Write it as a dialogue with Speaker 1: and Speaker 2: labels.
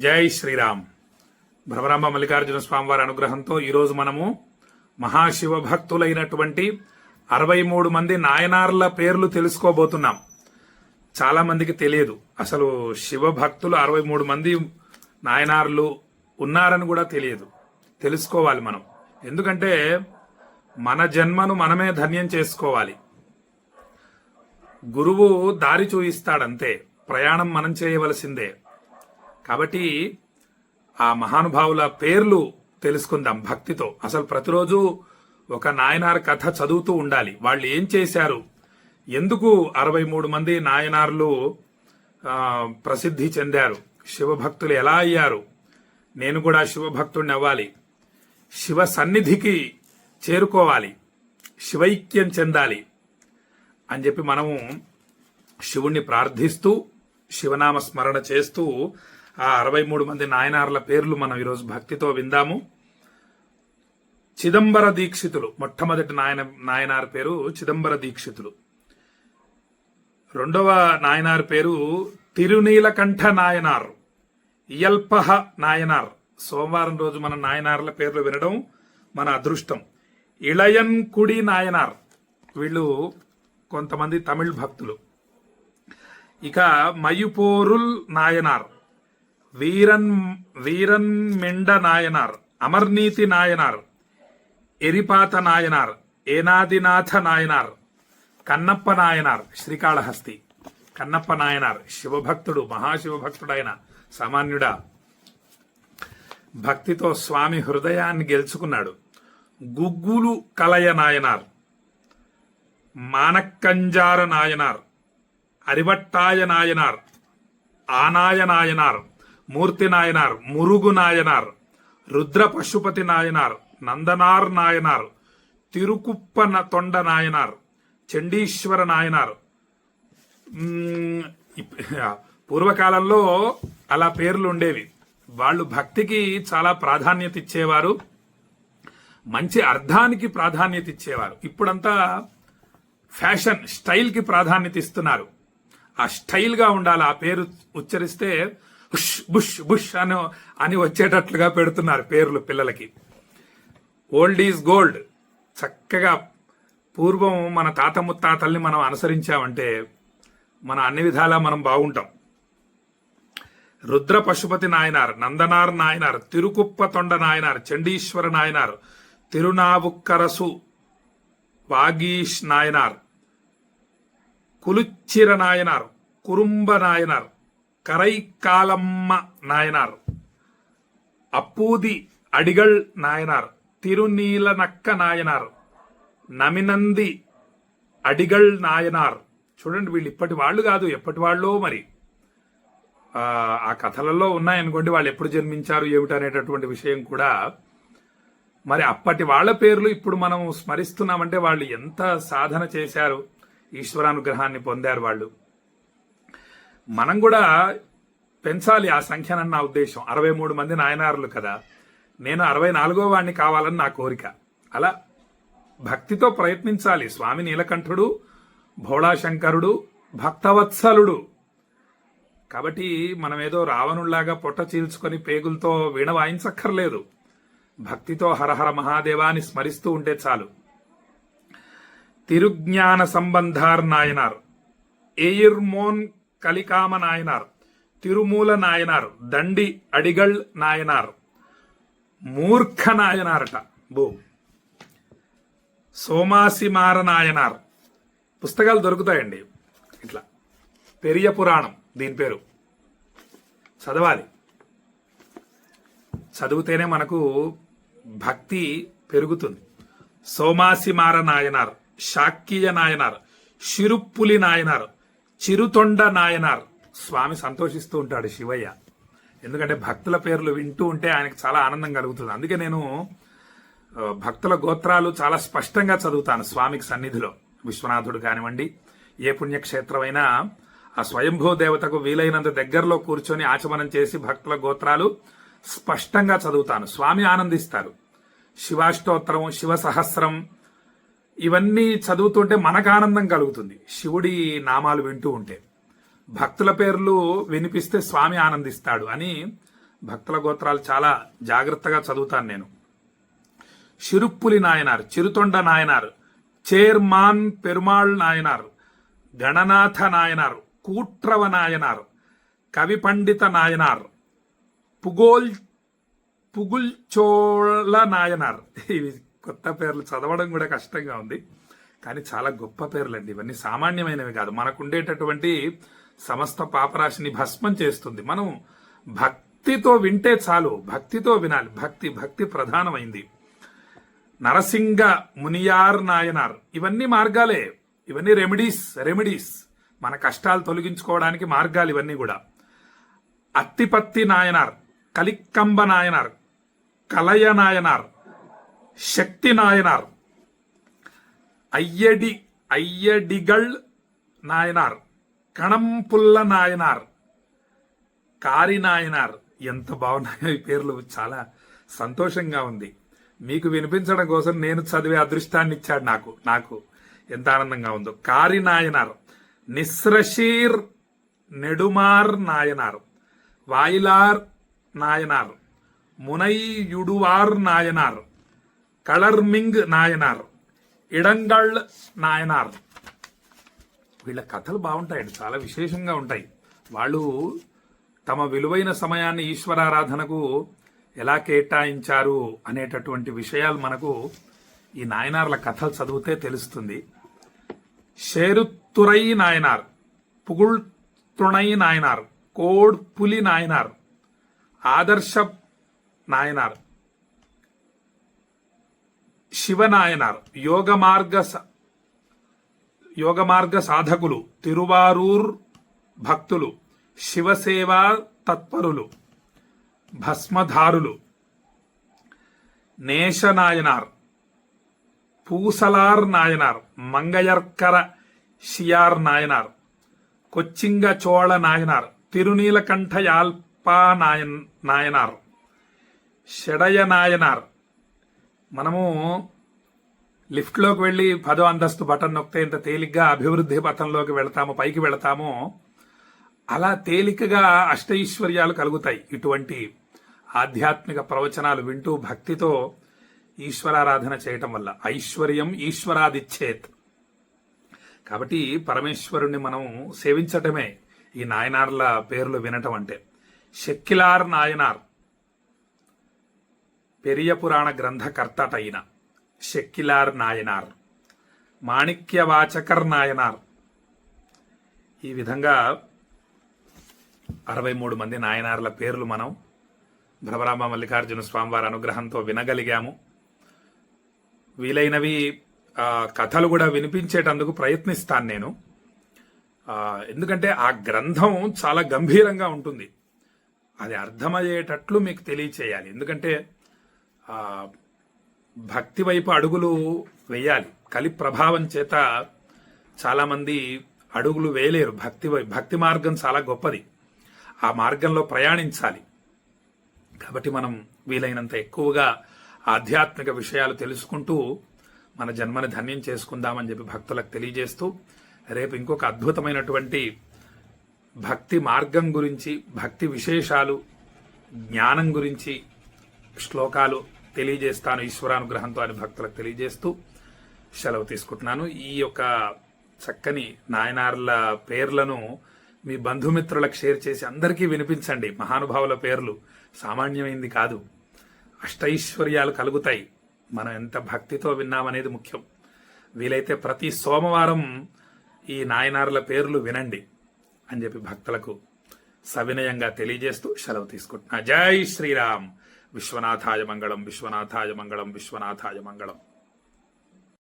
Speaker 1: జై శ్రీరామ్. భ్రమరాంబ మల్లికార్జున స్వామివారి అనుగ్రహంతో ఈరోజు మనము మహాశివ భక్తులైనటువంటి అరవై మూడు మంది నాయనార్ల పేర్లు తెలుసుకోబోతున్నాం. చాలా మందికి తెలియదు. అసలు శివ భక్తులు అరవై మూడు మంది నాయనార్లు ఉన్నారని కూడా తెలియదు. తెలుసుకోవాలి మనం. ఎందుకంటే మన జన్మను మనమే ధన్యం చేసుకోవాలి. గురువు దారి చూయిస్తాడంతే. ప్రయాణం మనం చేయవలసిందే. కాబట్టి ఆ మహానుభావుల పేర్లు తెలుసుకుందాం భక్తితో. అసలు ప్రతిరోజు ఒక నాయనార్ కథ చదువుతూ ఉండాలి. వాళ్ళు ఏం చేశారు? ఎందుకు అరవై మూడు మంది నాయనార్లు ప్రసిద్ధి చెందారు? శివభక్తులు ఎలా అయ్యారు? నేను కూడా శివభక్తుడిని అవ్వాలి. శివ సన్నిధికి చేరుకోవాలి. శివైక్యం చెందాలి అని చెప్పి మనము శివుణ్ణి ప్రార్థిస్తూ శివనామ స్మరణ చేస్తూ ఆ అరవై మూడు మంది నాయనార్ల పేర్లు మనం ఈరోజు భక్తితో విందాము. చిదంబర దీక్షితులు మొట్టమొదటి నాయన నాయనార్ పేరు చిదంబర దీక్షితులు. రెండవ నాయనార్ పేరు తిరునీలకంఠ నాయనార్ ఇయల్పహ నాయనార్. సోమవారం రోజు మన నాయనార్ల పేర్లు వినడం మన అదృష్టం. ఇళయన్ కుడి నాయనార్. వీళ్ళు కొంతమంది తమిళ్ భక్తులు. ఇక మయుపోరుల్ నాయనార్. వీరన్ వీరన్ మెండ నాయనార్ అమర్నీతి నాయనార్ ఎరిపాత నాయనార్ ఏనాదినాథ నాయనార్ కన్నప్ప నాయనార్ శ్రీకాళహస్తి. కన్నప్ప నాయనార్ శివభక్తుడు మహాశివభక్తుడైన సామాన్యుడా. భక్తితో స్వామి హృదయాన్ని గెలుచుకున్నాడు. గుగ్గులు కలయ నాయనార్ మానక్కంజార నాయనార్ అరివట్టాయ నాయనార్ ఆనాయ నాయనార్ మూర్తి నాయనార్ మురుగు నాయనార్ రుద్ర పశుపతి నాయనార్ నందనార్ నాయనార్ తిరుకుప్ప తొండ నాయనార్ చండీశ్వర నాయనార్. పూర్వకాలంలో అలా పేర్లు ఉండేవి. వాళ్ళు భక్తికి చాలా ప్రాధాన్యత ఇచ్చేవారు. మంచి అర్థానికి ప్రాధాన్యత ఇచ్చేవారు. ఇప్పుడంతా ఫ్యాషన్ స్టైల్కి ప్రాధాన్యత ఇస్తున్నారు. ఆ స్టైల్గా ఉండాలి ఆ పేరు ఉచ్చరిస్తే బుష్ బుష్ బుష్ అని అని వచ్చేటట్లుగా పెడుతున్నారు పేర్లు పిల్లలకి. ఓల్డ్ ఈజ్ గోల్డ్ చక్కగా పూర్వం మన తాత ముత్తాతల్ని మనం అనుసరించామంటే మన అన్ని విధాలా మనం బాగుంటాం. రుద్ర పశుపతి నాయనార్ నందనార్ నాయనార్ తిరుకుప్ప తొండ నాయనార్ చండీశ్వర నాయనార్ తిరునావుక్కరసు వాగీష్ నాయనార్ కులుచ్చిర నాయనార్ కురుంబ నాయనార్ కరైకాలమ్మ నాయనార్. అప్పూది అడిగల్ నాయనార్. తిరునీలనక్క నాయనార్. నమినంది అడిగల్ నాయనార్. చూడండి వీళ్ళు ఇప్పటి వాళ్ళు కాదు ఎప్పటి వాళ్ళు మరి. ఆ, కథలలో ఉన్నాయనుకోండి వాళ్ళు ఎప్పుడు జన్మించారు ఏమిటనేటటువంటి విషయం కూడా. మరి అప్పటి వాళ్ళ పేర్లు ఇప్పుడు మనం స్మరిస్తున్నామంటే వాళ్ళు ఎంత సాధన చేశారు ఈశ్వరానుగ్రహాన్ని పొందారు వాళ్ళు. మనం కూడా పెంచాలి ఆ సంఖ్యనని నా ఉద్దేశం. అరవై మూడు మంది నాయనారులు కదా. నేను అరవై నాలుగో వాడిని కావాలని నా కోరిక. అలా భక్తితో ప్రయత్నించాలి. స్వామి నీలకంఠుడు భోళాశంకరుడు భక్తవత్సలుడు. కాబట్టి మనం ఏదో రావణుల్లాగా పొట్ట చీల్చుకొని పేగులతో వీణ వాయించక్కర్లేదు. భక్తితో హరహర మహాదేవాన్ని స్మరిస్తూ ఉంటే చాలు. తిరుజ్ఞాన సంబంధార్ నాయనార్. ఎయిర్మోన్ కలికామ నాయనార్ తిరుమూల నాయనార్ దండి అడిగళ్ నాయనార్ మూర్ఖ నాయనారట బో. సోమాసిమార నాయనార్ పుస్తకాలు దొరుకుతాయండి. ఇట్లా. పెరియ పురాణం దీని పేరు. చదవాలి. చదివితేనే మనకు భక్తి పెరుగుతుంది. సోమాసిమార నాయనార్ శాక్కియ నాయనార్ షిరుప్పులి నాయనార్ చిరుతొండ నాయనార్. స్వామి సంతోషిస్తూ ఉంటాడు శివయ్య. ఎందుకంటే భక్తుల పేర్లు వింటూ ఉంటే ఆయనకు చాలా ఆనందం కలుగుతుంది. అందుకే నేను భక్తుల గోత్రాలు చాలా స్పష్టంగా చదువుతాను స్వామికి సన్నిధిలో. విశ్వనాథుడు కానివ్వండి ఏ పుణ్యక్షేత్రమైనా ఆ స్వయంభూ దేవతకు వీలైనంత దగ్గరలో కూర్చొని ఆచమనం చేసి భక్తుల గోత్రాలు స్పష్టంగా చదువుతాను. స్వామి ఆనందిస్తారు. శివాష్టోత్తరం శివ సహస్రం ఇవన్నీ చదువుతుంటే మనకు ఆనందం కలుగుతుంది. శివుడి నామాలు వింటూ ఉంటే. భక్తుల పేర్లు వినిపిస్తే స్వామి ఆనందిస్తాడు అని భక్తుల గోత్రాలు చాలా జాగ్రత్తగా చదువుతాను నేను. చిరుప్పులి నాయనార్ చిరుతొండ నాయనార్ చేర్మాన్ పెరుమాళ్ నాయనార్ గణనాథ నాయనార్ కూట్రవ నాయనార్ కవి పండిత నాయనార్ పుగోల్ పుగుల్చోళ నాయనార్. ఇవి కొత్త పేర్లు చదవడం కూడా కష్టంగా ఉంది. కానీ చాలా గొప్ప పేర్లండి. ఇవన్నీ సామాన్యమైనవి కాదు. మనకు ఉండేటటువంటి సమస్త పాపరాశిని భస్మం చేస్తుంది. మనం భక్తితో వింటే చాలు. భక్తితో వినాలి. భక్తి భక్తి ప్రధానమైంది. నరసింగ మునియార్ నాయనార్. ఇవన్నీ మార్గాలే. ఇవన్నీ రెమెడీస్ రెమెడీస్. మన కష్టాలు తొలగించుకోవడానికి మార్గాలు ఇవన్నీ కూడా. అత్తిపత్తి నాయనార్ కలిక్కంబ నాయనార్ కలయ నాయనార్ శక్తి నాయనార్ అయ్యడి అయ్యడిగళ్ నాయనార్. కణంపుల్ల నాయనార్. కారి నాయనార్ ఎంత బాగున్నాయో ఈ పేర్లు. చాలా సంతోషంగా ఉంది. మీకు వినిపించడం కోసం నేను చదివే అదృష్టాన్ని ఇచ్చాడు నాకు. నాకు ఎంత ఆనందంగా ఉందో. కారి నాయనార్ నిస్రషీర్ నెడుమార్ నాయనార్. వాయిలార్ నాయనార్. మునైయుడువార్ నాయనార్. కళర్మింగ్ నాయనార్ ఇడంగళ్ నాయనార్. వీళ్ళ కథలు బాగుంటాయండి చాలా విశేషంగా ఉంటాయి. వాళ్ళు తమ విలువైన సమయాన్ని ఈశ్వరారాధనకు ఎలా కేటాయించారు అనేటటువంటి విషయాలు మనకు ఈ నాయనార్ల కథలు చదివితే తెలుస్తుంది. షేరుత్తురై నాయనార్ పుగుళ్తుణై నాయనార్ కోడ్ పులి నాయనార్ ఆదర్శ నాయనార్. శివనాయనార్. యోగ మార్గ యోగ మార్గ సాధకులు తిరువారూర్ భక్తులు శివసేవా తత్పరులు భస్మధారులు. నేషనాయనార్. పూసలార్ నాయనార్. మంగయర్కర షియార్ నాయనార్. కొచ్చింగ చోళ నాయనార్. తిరునీలకంఠ యాల్పా నాయన్ నాయనార్. షడయ నాయనార్. మనము లిఫ్ట్లోకి వెళ్ళి పదో అంతస్తు బటన్ నొక్కితే ఇంత తేలిగ్గా అభివృద్ధి పథంలోకి వెళతాము పైకి వెళతాము అలా తేలికగా అష్టైశ్వర్యాలు కలుగుతాయి. ఇటువంటి ఆధ్యాత్మిక ప్రవచనాలు వింటూ భక్తితో ఈశ్వరారాధన చేయటం వల్ల ఐశ్వర్యం ఈశ్వరాదిచ్చేత్ కాబట్టి పరమేశ్వరుణ్ణి మనం సేవించటమే ఈ నాయనార్ల పేర్లు వినటం అంటే. షెక్కిలార్ నాయనార్. పెరియ పురాణ గ్రంథకర్తటైన షెక్కిలార్ నాయనార్ మాణిక్యవాచకర్ నాయనార్. ఈ విధంగా అరవై మూడు మంది నాయనార్ల పేర్లు మనం భ్రమరామ మల్లికార్జున స్వామివారి అనుగ్రహంతో వినగలిగాము. వీలైనవి కథలు కూడా వినిపించేటందుకు ప్రయత్నిస్తాను నేను. ఎందుకంటే ఆ గ్రంథం చాలా గంభీరంగా ఉంటుంది. అది అర్థమయ్యేటట్లు మీకు తెలియచేయాలి. ఎందుకంటే భక్తి వైపు అడుగులు వేయాలి. కలి ప్రభావం చేత చాలామంది అడుగులు వేయలేరు. భక్తి భక్తి మార్గం చాలా గొప్పది. ఆ మార్గంలో ప్రయాణించాలి. కాబట్టి మనం వీలైనంత ఎక్కువగా ఆధ్యాత్మిక విషయాలు తెలుసుకుంటూ మన జన్మని ధన్యం చేసుకుందామని చెప్పి భక్తులకు తెలియజేస్తూ రేపు ఇంకొక అద్భుతమైనటువంటి భక్తి మార్గం గురించి భక్తి విశేషాలు జ్ఞానం గురించి శ్లోకాలు తెలియజేస్తాను ఈశ్వరానుగ్రహంతో అని భక్తులకు తెలియజేస్తూ సెలవు తీసుకుంటున్నాను. ఈ యొక్క చక్కని నాయనార్ల పేర్లను మీ బంధుమిత్రులకు షేర్ చేసి అందరికీ వినిపించండి. మహానుభావుల పేర్లు సామాన్యమైంది కాదు. అష్టైశ్వర్యాలు కలుగుతాయి. మనం ఎంత భక్తితో విన్నామనేది ముఖ్యం. వీలైతే ప్రతి సోమవారం ఈ నాయనార్ల పేర్లు వినండి అని చెప్పి భక్తులకు సవినయంగా తెలియజేస్తూ సెలవు తీసుకుంటున్నా. జై శ్రీరామ్. విశ్వనాథాయ మంగళం విశ్వనాథాయ మంగళం విశ్వనాథాయ మంగళం.